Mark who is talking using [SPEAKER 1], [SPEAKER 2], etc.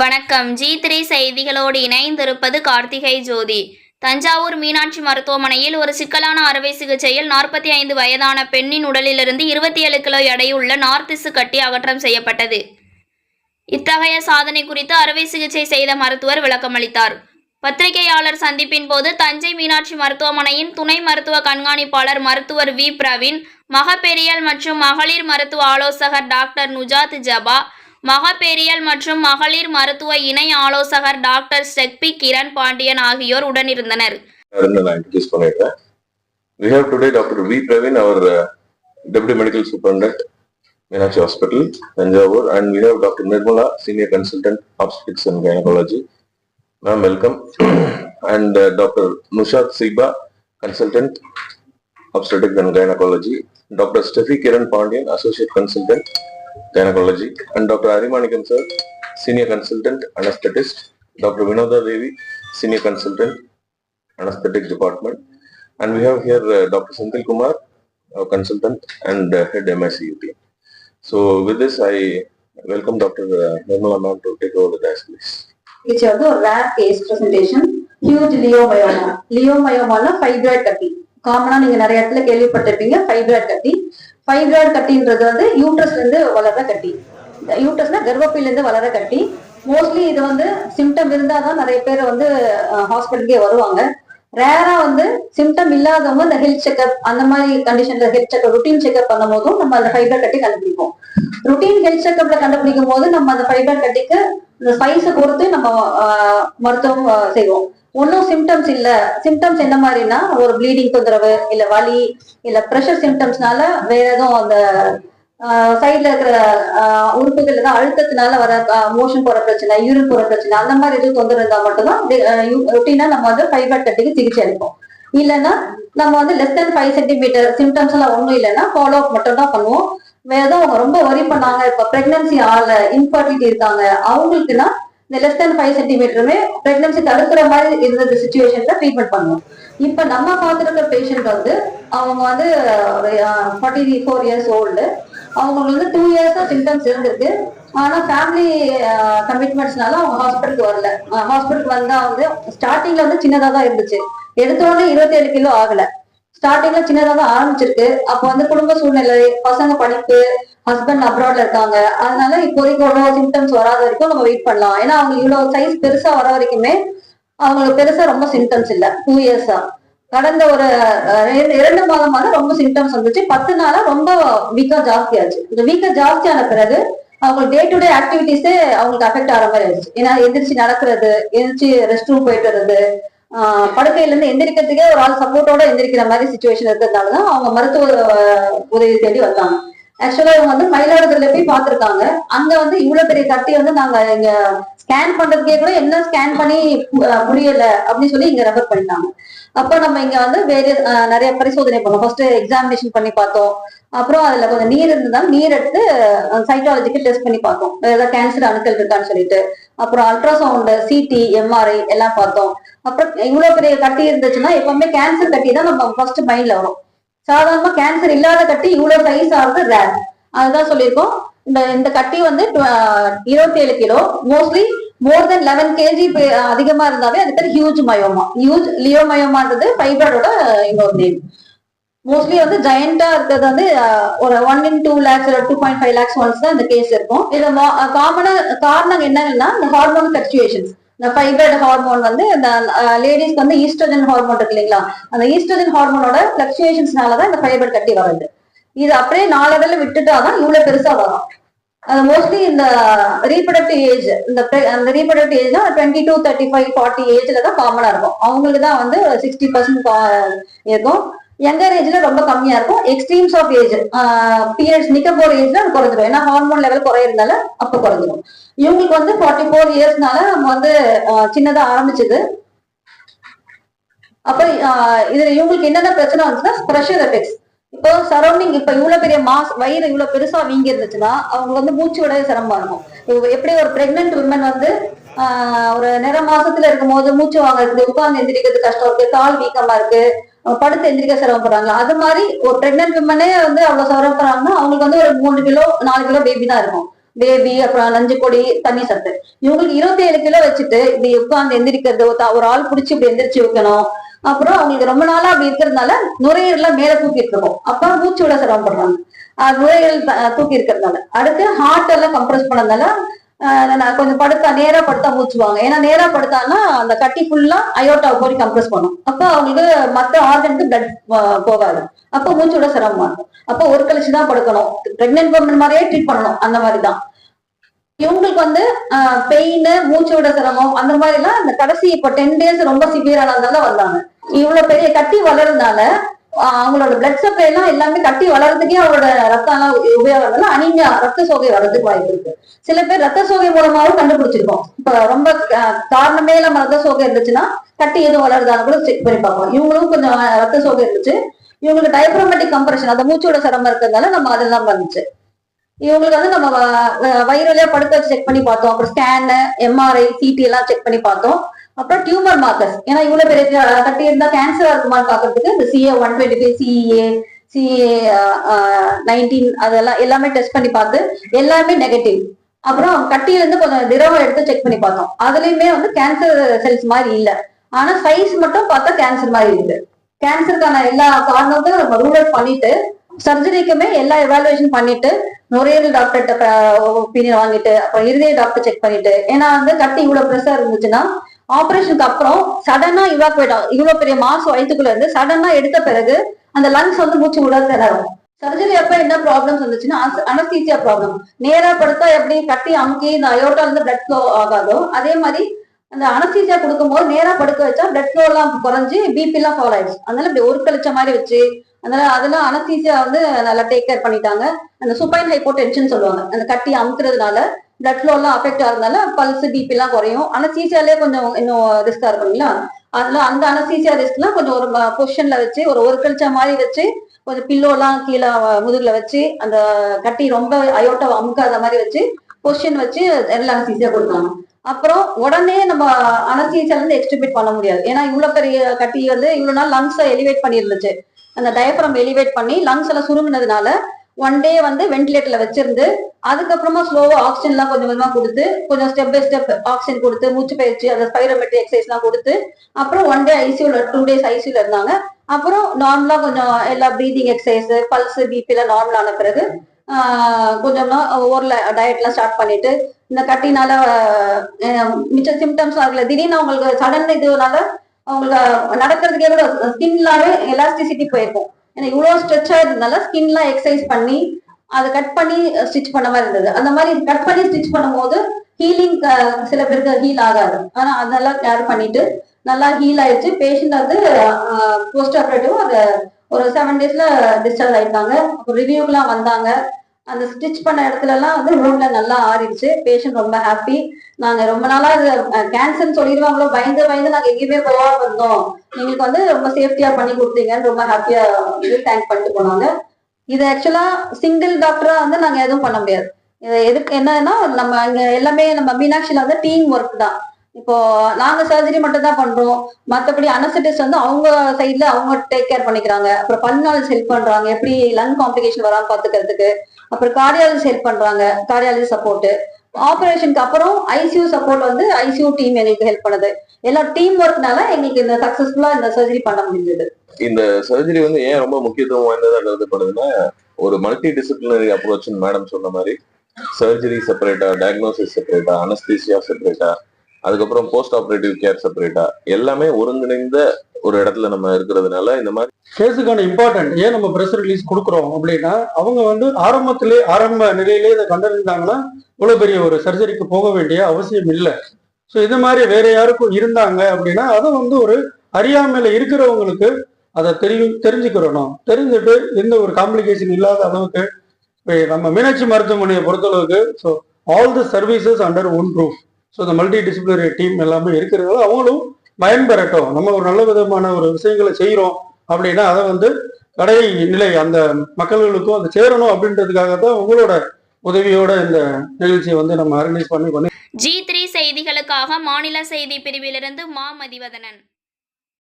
[SPEAKER 1] வணக்கம். G three செய்திகளோடு இணைந்திருப்பது கார்த்திகை ஜோதி. தஞ்சாவூர் மீனாட்சி மருத்துவமனையில் ஒரு சிக்கலான அறுவை சிகிச்சையில் நாற்பத்தி ஐந்து வயதான பெண்ணின் உடலிலிருந்து இருபத்தி ஏழு கிலோ எடையுள்ள நார்த்திசு கட்டி அகற்றம் செய்யப்பட்டது. இத்தகைய சாதனை குறித்து அறுவை சிகிச்சை செய்த மருத்துவர் விளக்கமளித்தார் பத்திரிகையாளர் சந்திப்பின் போது தஞ்சை மீனாட்சி மருத்துவமனையின் துணை மருத்துவ கண்காணிப்பாளர் மருத்துவர் வி. பிரவீன் மகப்பெரியல் மற்றும் மகளிர் மருத்துவ ஆலோசகர் டாக்டர் நுஜாத் ஜபா மகப்பேரியல் மற்றும் மகளிர் மருத்துவ இணை ஆலோசகர் டாக்டர் செக்பி கிரண் பாண்டியன் ஆகியோர் உடனிருந்தனர்
[SPEAKER 2] we have today doctor V our அவர் Deputy medical Superintendent, Meenakshi Hospital, Tanjavur, and we have doctor Nirmala senior consultant obstetrics and Ma'am, welcome. Welcome and doctor Nushat Seeba consultant obstetrics and Gynecology. Doctor Steffi Kiran Pandian associate consultant gynaecology and doctor Harimanickam sir senior consultant anaesthetist doctor Vinoda Devi senior consultant anesthetic department. And we have here uh, Dr. Senthil Kumar, our consultant and uh, head MICU team. So with this, I welcome Dr. uh, Nirmala ma'am to take over the desk, please.
[SPEAKER 3] இது வந்து ஒரு rare case presentation huge leiomyoma லியோமயோமால fibroid கட்டி காமனா நீங்க நிறைய இடத்துல கேள்விப்பட்டிருப்பீங்க fibroid கட்டி ஃபைப்ராய்ட் கட்டின்றது வந்து யூட்ரஸ்ல இருந்து வளர்ற கட்டி. யூட்ரஸ்னா கர்ப்பப்பையில இருந்து வளர கட்டி. மோஸ்ட்லி இது வந்து சிம்டம் இருந்தாதான் நிறைய பேர் வந்து ஹாஸ்பிட்டலுக்கே வருவாங்க. ரேரா வந்து சிம்டம் இல்லாதவங்க இந்த ஹெல்த் செக்அப் அந்த மாதிரி கண்டிஷன்ல ஹெல்த் செக்அப் ருட்டீன் செக்அப் பண்ணும் போதும் நம்ம அந்த ஃபைபர் கட்டி கண்டுபிடிப்போம். ருட்டீன் ஹெல்த் செக்அப்ல கண்டுபிடிக்கும் போது நம்ம அந்த ஃபைபர் கட்டிக்கு இந்த ஸ்பைஸை பொறுத்து நம்ம ஆஹ், மருத்துவம் செய்வோம். ஒன்றும் சிம்டம்ஸ் இல்ல. சிம்டம்ஸ் என்ன மாதிரினா ஒரு ப்ளீடிங் தொந்தரவு இல்லை வலி இல்ல ப்ரெஷர் சிம்டம்ஸ்னால வேற எதுவும் அந்த சைட்ல இருக்கிற ஆஹ், உறுப்புகள் ஏதாவது அழுத்தத்தினால வர மோஷன் போற பிரச்சனை யூரின் போற பிரச்சனை அந்த மாதிரி எதுவும் தொந்தரவு இருந்தா மட்டும்தான் ருட்டீனா நம்ம வந்து ஃபைபர் கட்டிக்கு சிகிச்சை அளிப்போம். இல்லைன்னா நம்ம வந்து less than five centimetre symptoms எல்லாம் ஒன்றும் இல்லைன்னா ஃபாலோ அப் மட்டும் தான் பண்ணுவோம். ஏதோ அவங்க ரொம்ப ஒரி பண்ணாங்க. இப்ப பிரெக்னன்சி ஆகல இன்ஃபர்டிலிட்டி இருக்காங்க. அவங்களுக்குன்னா இந்த லெஸ் தேன் ஃபைவ் சென்டிமீட்டருமே பிரெக்னன்சி தடுக்கிற மாதிரி இருந்த சுச்சுவேஷன்ல ட்ரீட்மெண்ட் பண்ணுவோம். இப்ப நம்ம பார்த்துருக்க பேஷண்ட் வந்து அவங்க வந்து ஃபார்ட்டி ஃபோர் இயர்ஸ் ஓல்டு அவங்களுக்கு வந்து டூ இயர்ஸா சிம்டம்ஸ் இருந்திருக்கு. ஆனா ஃபேமிலி கமிட்மெண்ட்ஸ்னால அவங்க ஹாஸ்பிட்டலுக்கு வரல. ஹாஸ்பிட்டலுக்கு வந்தா வந்து ஸ்டார்டிங்ல வந்து சின்னதா தான் இருந்துச்சு. எடுத்தோடனே இருபத்தி ஏழு கிலோ ஆகல. ஸ்டார்டிங்ல சின்னதாக தான் ஆரம்பிச்சிருக்கு. அப்போ வந்து குடும்ப சூழ்நிலை பசங்க படிப்பு ஹஸ்பண்ட் அப்ராட்ல இருக்காங்க. அதனால இப்போதைக்கு அவ்வளோ சிம்டம்ஸ் வராத வரைக்கும் நம்ம வெயிட் பண்ணலாம். ஏன்னா அவங்க இவ்வளவு சைஸ் பெருசா வர வரைக்குமே அவங்களுக்கு பெருசா ரொம்ப சிம்டம்ஸ் இல்ல. டூ இயர்ஸா கடந்த ஒரு ரெண்டு- இரண்டு மாதமா தான் ரொம்ப சிம்டம்ஸ் வந்துச்சு. பத்து நாளா ரொம்ப வீக்கா ஜாஸ்தி ஆச்சு. இந்த வீக்கா ஜாஸ்தியான பிறகு அவங்களுக்கு டே டு டே ஆக்டிவிட்டிஸே அவங்களுக்கு அஃபெக்ட் ஆகிற மாதிரி ஆயிடுச்சு. ஏன்னா எந்திரிச்சு நடக்கிறது எந்திரிச்சு ரெஸ்ட் ரூம் போயிட்டு வர்றது படுக்கையில இருந்து எந்திரிக்கிறதுக்கே ஒரு ஆள் சப்போர்ட்டோட எந்திரிக்கிற மாதிரி சுச்சுவேஷன் இருக்கிறதுனால தான் அவங்க மருத்துவ உதவி தேடி வந்தாங்க. ஆக்சுவலா இவங்க வந்து மயிலாடுதுறையில போய் பார்த்திருக்காங்க. அங்க வந்து இவ்வளவு பெரிய கட்டி வந்து நாங்க இங்க ஸ்கேன் பண்றதுக்கே கூட என்ன ஸ்கேன் பண்ணி முடியல அப்படின்னு சொல்லி இங்க ரெஃபர் பண்ணிட்டாங்க. அப்போ நம்ம இங்க வந்து வேற நிறைய பரிசோதனை பண்ணோம். ஃபர்ஸ்ட் எக்ஸாமினேஷன் பண்ணி பார்த்தோம். அப்புறம் அதுல கொஞ்சம் நீர் இருந்தாலும் நீர் எடுத்து சைட்டாலஜிக்கு டெஸ்ட் பண்ணி பார்த்தோம். ஏதாவது கேன்சர் அணுக்கள் இருக்கான்னு சொல்லிட்டு. அப்புறம் அல்ட்ராசவுண்ட் சிடி எம்ஆர்ஐ எல்லாம் பார்த்தோம். அப்புறம் இவ்வளவு பெரிய கட்டி இருந்துச்சுன்னா எப்பவுமே கேன்சர் கட்டி தான் நம்ம ஃபர்ஸ்ட் மைண்ட்ல வரும். சாதாரணமா கேன்சர் இல்லாத கட்டி இவ்வளவு சைஸ் ஆகுது ரேர் அதுதான் சொல்லியிருக்கோம். இந்த இந்த கட்டி வந்து இருபத்தி ஏழு kilo. Mostly more than eleven KG அதிகமா இருந்தாவே அது பேர் ஹியூஜ் மயோமா ஹியூஜ் லியோமயோமான்றது ஃபைபரோட இன்னொரு நேம் மோஸ்ட்லி வந்து ஜெயண்டா இருக்கிறது வந்து ஒரு one in two lakhs two point five lakhs once தான் இந்த கேஸ் இருக்கும். இதுல காமனா காரணம் என்னன்னா இந்த ஹார்மோன் ஃபிளக்சுவேஷன்ஸ் இந்த ஃபைப்ராய்டு ஹார்மோன் வந்து இந்த லேடிஸ்க்கு வந்து ஈஸ்ட்ரஜன் ஹார்மோன் இருக்கு இல்லைங்களா? அந்த ஈஸ்ட்ரஜன் ஹார்மோனோட ஃபிளக்சுவேஷன்ஸ்னால தான் இந்த ஃபைபர் கட்டி வருது இது அப்படியே நாளடைல விட்டுட்டாதான் இவ்வளவு பெருசா வரும். அது மோஸ்ட்லி இந்த ரீப்ரடக்டிவ் ஏஜ் இந்த அந்த reproductive age twenty two thirty five forty ஏஜ்ல தான் காமனா இருக்கும். அவங்களுக்கு தான் வந்து சிக்ஸ்டி பர்சன்ட் இருக்கும். யங்கர் ஏஜ்ல ரொம்ப கம்மியா இருக்கும். எக்ஸ்ட்ரீம்ஸ் ஆஃப் ஏஜ் பீரியட்ஸ் நிக்க போற ஏஜ்ல அது குறைஞ்சிடும் ஏன்னா ஹார்மோன் லெவல் குறையிறதுனால அப்ப குறைஞ்சிடும் இவங்களுக்கு வந்து ஃபார்ட்டி ஃபோர் இயர்ஸ்னால நம்ம வந்து சின்னதா ஆரம்பிச்சது. அப்ப இதுல இவங்களுக்கு என்னென்ன பிரச்சனை வந்துச்சுன்னா ப்ரெஷர் எஃபெக்ட்ஸ் இப்போ சரௌண்டிங் இப்ப இவ்வளவு பெரிய மாஸ் வயிறு இவ்வளவு பெருசா வீங்கி இருந்துச்சுன்னா அவங்க வந்து மூச்சு விட சிரமம் இருக்கும். எப்படி ஒரு பிரெக்னென்ட் உமன் வந்து ஒரு நிற மாசத்துல இருக்கும் போது மூச்சு வாங்குறது உட்கார்ந்து எந்திரிக்கிறது கஷ்டம் இருக்கு கால் வீக்கமா இருக்கு படுத்து எந்திரிக்க சிரமப்படுறாங்க அது மாதிரி ஒரு பிரெக்னென்ட் விமனே வந்து அவ்வளவு சிரமப்படுறாங்கன்னா அவங்களுக்கு வந்து ஒரு மூணு கிலோ நாலு கிலோ பேபி தான் இருக்கும். பேபி அப்புறம் நஞ்சு கொடி தண்ணி சத்து. இவங்களுக்கு இருபத்தி ஏழு கிலோ வச்சுட்டு இப்படி உட்காந்து எந்திரிக்கிறது ஒரு- ஆள் பிடிச்சி இப்படி எந்திரிச்சு வைக்கணும். அப்புறம் அவங்களுக்கு ரொம்ப நாளா அப்படி இருக்கிறதுனால நுரையீரல மேல தூக்கிட்டு இருக்கோம். அப்ப மூச்சு விட சிரமப்படுறாங்க ஆஹ் நுரையீரல் தூக்கி இருக்கிறதுனால. அடுத்து ஹார்ட் எல்லாம் கம்ப்ரஸ் பண்ணதுனால கொஞ்சம் படுத்தா நேரா படுத்தா மூச்சுவாங்க. ஏன்னா நேரா படுத்தான்னா அந்த கட்டி ஃபுல்லா அயோட்டா போய் கம்ப்ரஸ் பண்ணும். அப்ப அவங்களுக்கு மத்த ஆர்கனுக்கு பிளட் போகாது. அப்ப மூச்சு விட சிரமமா இருக்கும். அப்ப ஒரு கழிச்சு தான் படுக்கணும். பிரெக்னென்ட் பர்மன் மாதிரியே ட்ரீட் பண்ணணும். அந்த மாதிரி தான். இவங்களுக்கு வந்து பெயின் மூச்சு விட சிரமம் அந்த மாதிரி எல்லாம் இந்த கடைசி இப்ப டென் டேஸ் ரொம்ப சிவியரானதால வந்தாங்க. இவ்வளவு பெரிய கட்டி வளர்றதுனால அவங்களோட பிளட் சப்ளை எல்லாம் எல்லாமே கட்டி வளர்றதுக்கே அவரோட ரத்தம் எல்லாம் உபயோகம் அனிமியா ரத்த சோகை வர்றதுக்கு வாய்ப்பு இருக்கு. சில பேர் ரத்த சோகை மூலமாவும் கண்டுபிடிச்சிருக்கோம். இப்ப ரொம்ப காரணமே நம்ம ரத்த சோகை இருந்துச்சுன்னா கட்டி எதுவும் வளருதான்னு கூட செக் பண்ணி பார்ப்போம் இவங்களும் கொஞ்சம் ரத்த சோகை இருந்துச்சு. இவங்களுக்கு டைப்ரோமேட்டிக் கம்ப்ரெஷன் அந்த மூச்சோட சிரமம் இருக்கிறதுனால நம்ம அதெல்லாம் வந்துச்சு இவங்களுக்கு வந்து நம்ம வ- வ- வயிறு வழியா படுக்க வச்சு செக் பண்ணி பார்த்தோம். அப்புறம் ஸ்கேனு எம்ஆர்ஐ சிடி எல்லாம் செக் பண்ணி பார்த்தோம். அப்புறம் டியூமர் மார்க்கர்ஸ் ஏன்னா இவ்வளவு பெரிய கட்டி இருந்தா கேன்சரா இருக்குமான்னு பாக்குறதுக்கு இந்த CA one twenty five CA CA nineteen அதெல்லாம் எல்லாமே டெஸ்ட் பண்ணி பார்த்து எல்லாமே நெகட்டிவ் அப்புறம் கட்டியில இருந்து கொஞ்சம் திரவம் எடுத்து செக் பண்ணி பார்த்தோம். அதுலயுமே வந்து கேன்சர் செல்ஸ் மாதிரி இல்ல. ஆனா சைஸ் மட்டும் பார்த்தா கேன்சர் மாதிரி இருக்கு. கேன்சருக்கான எல்லா காரணத்தையும் நம்ம ரூல் அவுட் பண்ணிட்டு சர்ஜரிக்குமே எல்லா எவாலுவேஷன் பண்ணிட்டு நுரையீரல் டாக்டர்கிட்ட ஒப்பீனியன் வாங்கிட்டு அப்புறம் இருதய டாக்டர் செக் பண்ணிட்டு ஏன்னா வந்து கட்டி இவ்வளவு ப்ரெஷர் இருந்துச்சுன்னா ஆபரேஷனுக்கு அப்புறம் சடனா இவாக்குவேட் ஆகும் இவ்வளவு பெரிய மாசம் வயிற்றுக்குள்ள இருந்து சடனா எடுத்த பிறகு அந்த லங்ஸ் வந்து மூச்சு விட திணறும் சர்ஜரி அப்ப என்ன ப்ராப்ளம்ஸ் வந்துச்சுன்னா அனஸ்தீசியா ப்ராப்ளம் நேரா படுத்தா எப்படி கட்டி அமுக்கி இந்த அயோட்டா இருந்து பிளட் ஃப்ளோ ஆகாதோ அதே மாதிரி அந்த அனஸ்தீசியா கொடுக்கும்போது நேரா படுக்க வச்சா பிளட் ஃப்ளோ எல்லாம் குறைஞ்சு பிபி எல்லாம் ஃபாலோ ஆயிடுச்சு. அதனால இப்படி ஒரு கழிச்ச மாதிரி வச்சு அதனால அதெல்லாம் அனஸ்தீசியா வந்து நல்லா டேக் கேர் பண்ணிட்டாங்க. அந்த சுப்பைன் ஹைப்போடென்ஷன் சொல்லுவாங்க. அந்த கட்டி அமுக்கிறதுனால பிளட் ஃப்ளோ எல்லாம் அஃபெக்ட் ஆகிறதுனால பல்ஸ் பிபி எல்லாம் குறையும். அனஸ்தீசியாலே கொஞ்சம் இன்னும் ரிஸ்கா இருக்குங்களா அதுல அந்த அனஸ்தீசியா ரிஸ்க்லாம் கொஞ்சம் ஒரு பொசிஷன்ல வச்சு ஒரு ஒரு கழிச்ச மாதிரி வச்சு கொஞ்சம் பில்லோ எல்லாம் கீழே முதுகுல வச்சு அந்த கட்டி ரொம்ப அயோட்டா அமுக்காத மாதிரி வச்சு பொசிஷன் வச்சு எல்லாம் அனஸ்தீசியா கொடுக்கலாம். அப்புறம் உடனே நம்ம அனஸ்தீசியால இருந்து எக்ஸ்ட்ரிபியூட் பண்ண முடியாது. ஏன்னா இவ்வளவு பெரிய கட்டி வந்து இவ்வளவு நாள் லங்ஸை எலிவேட் பண்ணிருந்துச்சு. அந்த டயப்ரம் எலிவேட் பண்ணி லங்ஸ் எல்லாம் சுருங்கினதுனால ஒன் டே வந்து வென்டிலேட்டர்ல வச்சிருந்து அதுக்கப்புறமா ஸ்லோவா ஆக்சிஜன் எல்லாம் கொஞ்சம் கொஞ்சமா கொடுத்து கொஞ்சம் ஸ்டெப் பை ஸ்டெப் ஆக்சிஜன் கொடுத்து மூச்சு பயிற்சி அந்த ஸ்பைரோமெட்ரி எக்ஸசைஸ் எல்லாம் கொடுத்து அப்புறம் ஒன் டே ஐசியூல டூ டேஸ் ஐசியூல இருந்தாங்க. அப்புறம் நார்மலா கொஞ்சம் எல்லா ப்ரீதிங் எக்ஸசைஸ் பல்ஸ் பிபி எல்லாம் நார்மல் ஆன பிறகு கொஞ்சம்னா ஓரில் டயட் எல்லாம் ஸ்டார்ட் பண்ணிட்டு இந்த கட்டினால மிச்ச சிம்டம்ஸ் ஆகல திடீர்னு அவங்களுக்கு சடன் இதுனால அவங்களுக்கு நடக்கிறதுக்கே கூட ஸ்கின்லாவே எலாஸ்டிசிட்டி போயிருக்கும். ஏன்னா இவ்வளவு ஸ்ட்ரெச் ஆயிருந்தனால ஸ்கின்லாம் எக்ஸசைஸ் பண்ணி அதை கட் பண்ணி ஸ்டிச் பண்ண மாதிரி இருந்தது. அந்த மாதிரி கட் பண்ணி ஸ்டிச் பண்ணும்போது ஹீலிங் சில பேருக்கு ஹீல் ஆகாது. ஆனா அதெல்லாம் கேர் பண்ணிட்டு நல்லா ஹீல் ஆயிடுச்சு. பேஷண்ட் வந்து போஸ்ட் ஆப்ரேட்டிவ் ஒரு ஒரு செவன் டேஸ்ல டிஸ்சார்ஜ் ஆயிட்டாங்க. ரிவ்யூக்கெல்லாம் வந்தாங்க. அந்த ஸ்டிச் பண்ண இடத்துல எல்லாம் வந்து ஊர்ல நல்லா ஆறிடுச்சு. பேஷண்ட் ரொம்ப ஹாப்பி நாங்க ரொம்ப நாளா இது கேன்சர்னு சொல்லிடுவாங்களோ பயந்து பயந்து நாங்க எங்கேயுமே போகாம இருந்தோம். எங்களுக்கு வந்து ரொம்ப சேஃப்டியா பண்ணி கொடுத்தீங்கன்னு ரொம்ப ஹாப்பியா இது தேங்க் பண்ணிட்டு போனாங்க. இது ஆக்சுவலா சிங்கிள் டாக்டரா வந்து நாங்க எதுவும் பண்ண முடியாது. இது எதுக்கு என்னன்னா நம்ம இங்க எல்லாமே நம்ம மீனாட்சியில வந்து டீம் ஒர்க் தான். இப்போ நாங்க சர்ஜரி மட்டும் தான் பண்றோம். மத்தபடி அனஸ்தட்டிஸ்ட் வந்து அவங்க சைட்ல அவங்க டேக் கேர் பண்ணிக்கிறாங்க. அப்புறம் பல்நாள் ஹெல்ப் பண்றாங்க. எப்படி லங் காம்ப்ளிகேஷன் வராம பாத்துக்கிறதுக்கு. அப்புறம் கார்டியாலஜி ஹெல்ப் பண்றாங்க கார்டியாலஜி சப்போர்ட் ஆபரேஷனுக்கு அப்புறம் ஐசியூ சப்போர்ட் வந்து ஐசியூ டீம் எங்களுக்கு ஹெல்ப் பண்ணுது. எல்லா டீம் ஒர்க்னால எங்களுக்கு இந்த சக்சஸ்ஃபுல்லா இந்த சர்ஜரி பண்ண முடிஞ்சது.
[SPEAKER 2] இந்த சர்ஜரி வந்து ஏன் ரொம்ப முக்கியத்துவம் வாய்ந்ததா கருதப்படுதுன்னா ஒரு மல்டி டிசிப்ளினரி அப்ரோச் மேடம் சொன்ன மாதிரி சர்ஜரி செப்பரேட்டா டயக்னோசிஸ் செப்பரேட்டா அனஸ்தீசியா செப்பரேட்டா அதுக்கப்புறம் போஸ்ட் ஆபரேட்டிவ் கேர் செப்பரேட்டா எல்லாமே ஒருங்கிணைந்த ஒரு இடத்துல நம்ம இருக்கிறதுனால இந்த மாதிரி
[SPEAKER 4] கேஸுக்கான இம்பார்ட்டன்ட் ஏன் நம்ம ப்ரெஸ் ரிலீஸ் கொடுக்குறோம் அப்படின்னா அவங்க வந்து ஆரம்பத்திலே ஆரம்ப நிலையிலே இதை கண்டறிந்தாங்கன்னா இவ்வளவு பெரிய ஒரு சர்ஜரிக்கு போக வேண்டிய அவசியம் இல்லை. ஸோ இது மாதிரி வேற யாருக்கும் இருந்தாங்க அப்படின்னா அதை வந்து ஒரு அறியாமையில இருக்கிறவங்களுக்கு அதை தெரியும் தெரிஞ்சுக்கிறணும். தெரிஞ்சுட்டு எந்த ஒரு காம்ப்ளிகேஷன் இல்லாத அளவுக்கு நம்ம மீனாட்சி மருத்துவமனையை பொறுத்தளவுக்கு so all the services under one roof so இந்த மல்டி டிசிப்ளினரி டீம் எல்லாமே இருக்கிறதால அவங்களும் பயன்பெறட்டும். நம்ம ஒரு நல்ல விதமான ஒரு விஷயங்களை செய்கிறோம் அப்படின்னா அதை வந்து கடை நிலை அந்த மக்களுக்கும் அது சேரணும் அப்படின்றதுக்காக தான் உங்களோட உதவியோட இந்த நிகழ்ச்சியை வந்து நம்ம ஆர்கனைஸ் பண்ணி பண்ணி
[SPEAKER 1] ஜி த்ரீ செய்திகளுக்காக மாநில செய்தி பிரிவிலிருந்து மா மதிவதனன்.